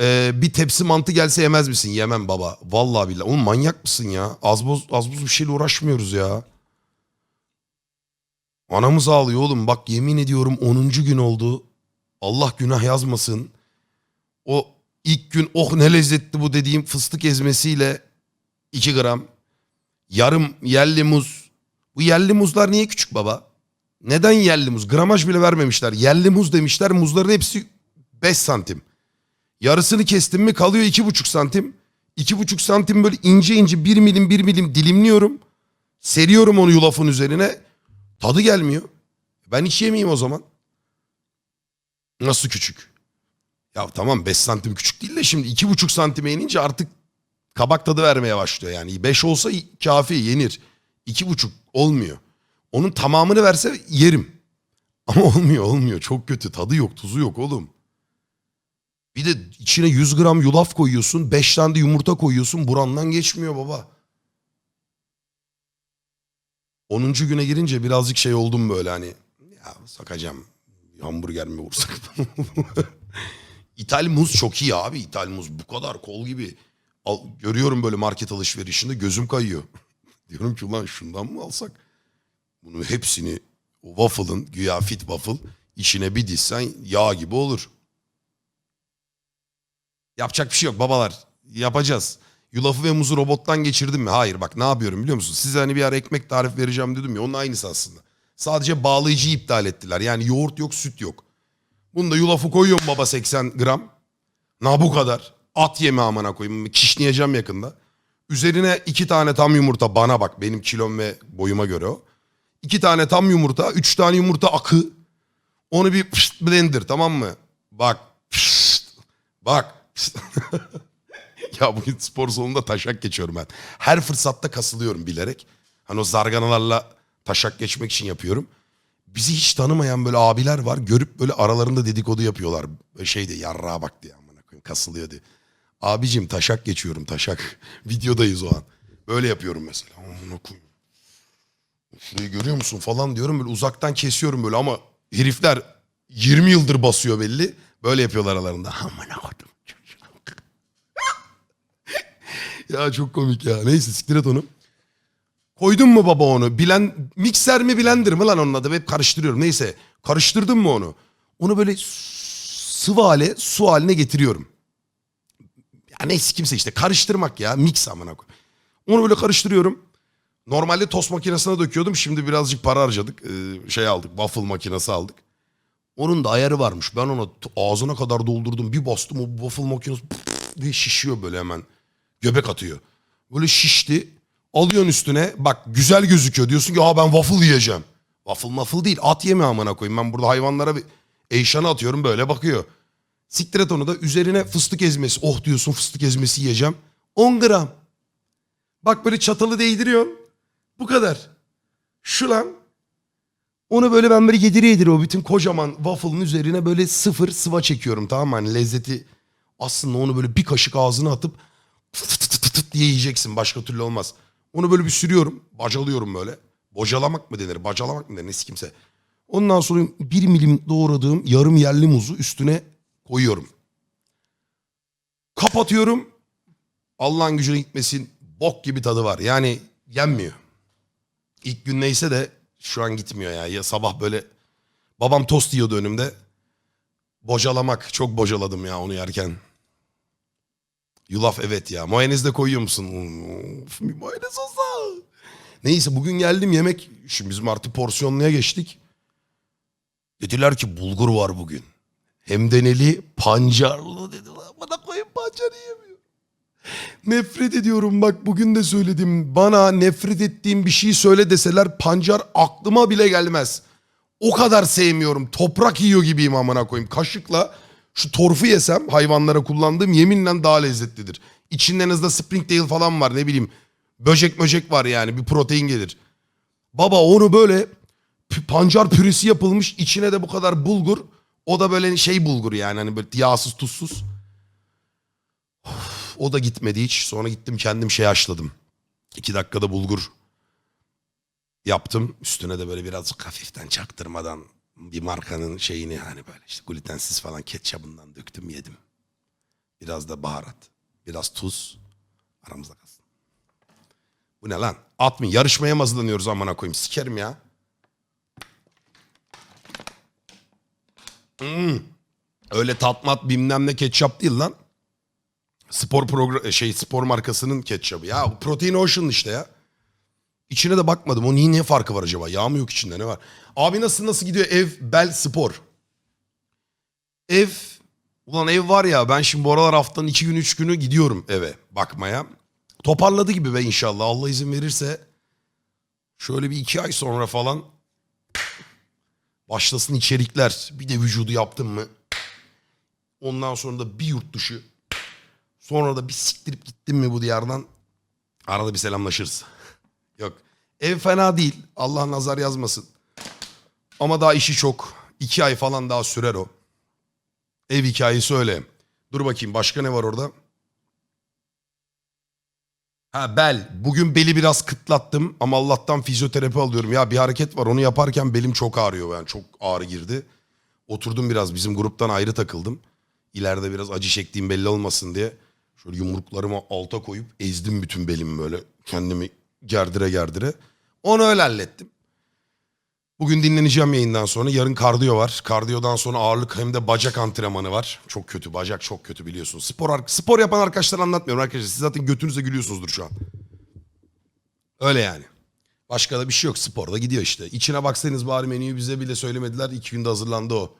Ee, bir tepsi mantı gelse yemez misin? Yemem baba. Vallahi billahi. Oğlum manyak mısın ya? Az buz, az buz bir şeyle uğraşmıyoruz ya. Anamız ağlıyor oğlum. Bak yemin ediyorum 10. gün oldu. Allah günah yazmasın. O ilk gün oh ne lezzetli bu dediğim fıstık ezmesiyle 2 gram. Yarım yerli muz. Bu yerli muzlar niye küçük baba? Neden yerli muz? Gramaj bile vermemişler. Yerli muz demişler. Muzların hepsi 5 santim. Yarısını kestim mi kalıyor 2,5 santim. 2,5 santim böyle ince ince 1 milim 1 milim dilimliyorum. Seriyorum onu yulafın üzerine. Tadı gelmiyor. Ben hiç yemeyeyim o zaman. Nasıl küçük? Ya tamam 5 santim küçük değil de şimdi 2,5 santime inince artık kabak tadı vermeye başlıyor yani. 5 olsa kafi yenir. 2,5 olmuyor. Onun tamamını verse yerim. Ama olmuyor olmuyor. Çok kötü. Tadı yok tuzu yok oğlum. Bir de içine 100 gram yulaf koyuyorsun. 5 tane de yumurta koyuyorsun. Burandan geçmiyor baba. 10. güne girince birazcık şey oldum böyle hani. Ya sakacağım. Hamburger mi vursak? İthal muz çok iyi abi. İthal muz bu kadar kol gibi. Al, görüyorum böyle market alışverişinde gözüm kayıyor. Diyorum ki ulan şundan mı alsak? Bunu hepsini o waffle'ın güya fit waffle içine bir dizsen yağ gibi olur. Yapacak bir şey yok babalar. Yapacağız. Yulafı ve muzu robottan geçirdim mi? Hayır bak ne yapıyorum biliyor musun? Size hani bir ara ekmek tarif vereceğim dedim ya onun aynısı aslında. Sadece bağlayıcıyı iptal ettiler. Yani yoğurt yok süt yok. Bunda yulafı koyuyorum baba 80 gram. Na bu kadar. At yeme amına koyayım. Kişneyeceğim yakında. Üzerine iki tane tam yumurta bana bak benim kilom ve boyuma göre o. İki tane tam yumurta, üç tane yumurta akı. Onu bir pşt blender tamam mı? Bak pşt, bak. ya bugün spor salonunda taşak geçiyorum ben. Her fırsatta kasılıyorum bilerek. Hani o zarganalarla taşak geçmek için yapıyorum. Bizi hiç tanımayan böyle abiler var. Görüp böyle aralarında dedikodu yapıyorlar. Şey de yarrağa bak diye amına koyayım kasılıyor diye. Abicim taşak geçiyorum taşak. Videodayız o an. Böyle yapıyorum mesela. Amına koyayım. Şurayı görüyor musun falan diyorum böyle uzaktan kesiyorum böyle ama herifler 20 yıldır basıyor belli. Böyle yapıyorlar aralarında. Amına koydum. Ya çok komik ya. Neyse siktir et onu. Koydun mu baba onu? Bilen, mikser mi blender mi lan onun adı? Hep karıştırıyorum. Neyse. Karıştırdın mı onu? Onu böyle sıvı hale, su haline getiriyorum. Ya neyse kimse işte karıştırmak ya. Mix amına koy. Onu böyle karıştırıyorum. Normalde tost makinesine döküyordum. Şimdi birazcık para harcadık. Ee, şey aldık. Waffle makinesi aldık. Onun da ayarı varmış. Ben ona ağzına kadar doldurdum. Bir bastım o waffle makinesi pıf diye şişiyor böyle hemen. Göbek atıyor. Böyle şişti. Alıyorsun üstüne. Bak güzel gözüküyor. Diyorsun ki Aa, ben waffle yiyeceğim. Waffle waffle değil. At yeme amına koyayım. Ben burada hayvanlara bir eşyanı atıyorum. Böyle bakıyor. Siktir et onu da. Üzerine fıstık ezmesi. Oh diyorsun fıstık ezmesi yiyeceğim. 10 gram. Bak böyle çatalı değdiriyorsun. Bu kadar. Şu lan. Onu böyle ben böyle yedire yedire o bütün kocaman waffle'ın üzerine böyle sıfır sıva çekiyorum tamam mı? Hani lezzeti aslında onu böyle bir kaşık ağzına atıp diye yiyeceksin. Başka türlü olmaz. Onu böyle bir sürüyorum. Bacalıyorum böyle. Bocalamak mı denir? Bacalamak mı denir? Nesi kimse. Ondan sonra bir milim doğradığım yarım yerli muzu üstüne koyuyorum. Kapatıyorum. Allah'ın gücüne gitmesin. Bok gibi tadı var. Yani yenmiyor. İlk gün neyse de şu an gitmiyor ya. ya sabah böyle babam tost yiyordu önümde. Bocalamak. Çok bocaladım ya onu yerken. Yulaf evet ya. Mayonez de koyuyor musun? Of, bir mayonez olsa. Neyse bugün geldim yemek. Şimdi bizim artık porsiyonluya geçtik. Dediler ki bulgur var bugün. Hem de neli pancarlı dediler. Bana koyun pancarı yemiyor. Nefret ediyorum bak bugün de söyledim. Bana nefret ettiğim bir şey söyle deseler pancar aklıma bile gelmez. O kadar sevmiyorum. Toprak yiyor gibiyim amına koyayım. Kaşıkla şu torfu yesem hayvanlara kullandığım yeminle daha lezzetlidir. İçinde en azından Springdale falan var ne bileyim. Böcek möcek var yani bir protein gelir. Baba onu böyle pancar püresi yapılmış içine de bu kadar bulgur. O da böyle şey bulgur yani hani böyle yağsız tuzsuz. Of, o da gitmedi hiç. Sonra gittim kendim şey haşladım. İki dakikada bulgur yaptım. Üstüne de böyle birazcık hafiften çaktırmadan bir markanın şeyini hani böyle işte glutensiz falan ketçabından döktüm yedim. Biraz da baharat. Biraz tuz. Aramızda kalsın. Bu ne lan? Atmayın. Yarışmaya mı hazırlanıyoruz amına koyayım? Sikerim ya. Hmm. Öyle tatmat bilmem ne ketçap değil lan. Spor program şey spor markasının ketçabı. Ya Protein Ocean işte ya. İçine de bakmadım. O niye ne farkı var acaba? Yağ mı yok içinde ne var? Abi nasıl nasıl gidiyor ev bel spor? Ev ulan ev var ya ben şimdi bu aralar haftanın iki gün üç günü gidiyorum eve bakmaya. Toparladı gibi be inşallah Allah izin verirse. Şöyle bir iki ay sonra falan başlasın içerikler. Bir de vücudu yaptım mı? Ondan sonra da bir yurt dışı. Sonra da bir siktirip gittim mi bu diyardan? Arada bir selamlaşırız. Yok. Ev fena değil. Allah nazar yazmasın. Ama daha işi çok. İki ay falan daha sürer o. Ev hikayesi öyle. Dur bakayım başka ne var orada? Ha bel. Bugün beli biraz kıtlattım ama Allah'tan fizyoterapi alıyorum. Ya bir hareket var onu yaparken belim çok ağrıyor. Yani çok ağrı girdi. Oturdum biraz bizim gruptan ayrı takıldım. İleride biraz acı çektiğim belli olmasın diye. Şöyle yumruklarımı alta koyup ezdim bütün belimi böyle. Kendimi gerdire gerdire. Onu öyle hallettim. Bugün dinleneceğim yayından sonra. Yarın kardiyo var. Kardiyodan sonra ağırlık hem de bacak antrenmanı var. Çok kötü. Bacak çok kötü biliyorsunuz. Spor, spor yapan arkadaşlar anlatmıyorum arkadaşlar. Siz zaten götünüze gülüyorsunuzdur şu an. Öyle yani. Başka da bir şey yok. Sporda gidiyor işte. İçine baksanız bari menüyü bize bile söylemediler. İki günde hazırlandı o.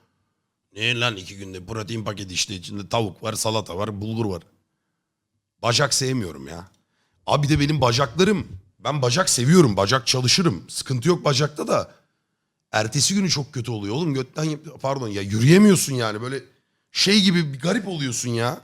Ne lan iki günde? Protein paketi işte. içinde tavuk var, salata var, bulgur var. Bacak sevmiyorum ya. Abi de benim bacaklarım. Ben bacak seviyorum. Bacak çalışırım. Sıkıntı yok bacakta da. Ertesi günü çok kötü oluyor oğlum. Götten pardon ya yürüyemiyorsun yani. Böyle şey gibi bir garip oluyorsun ya.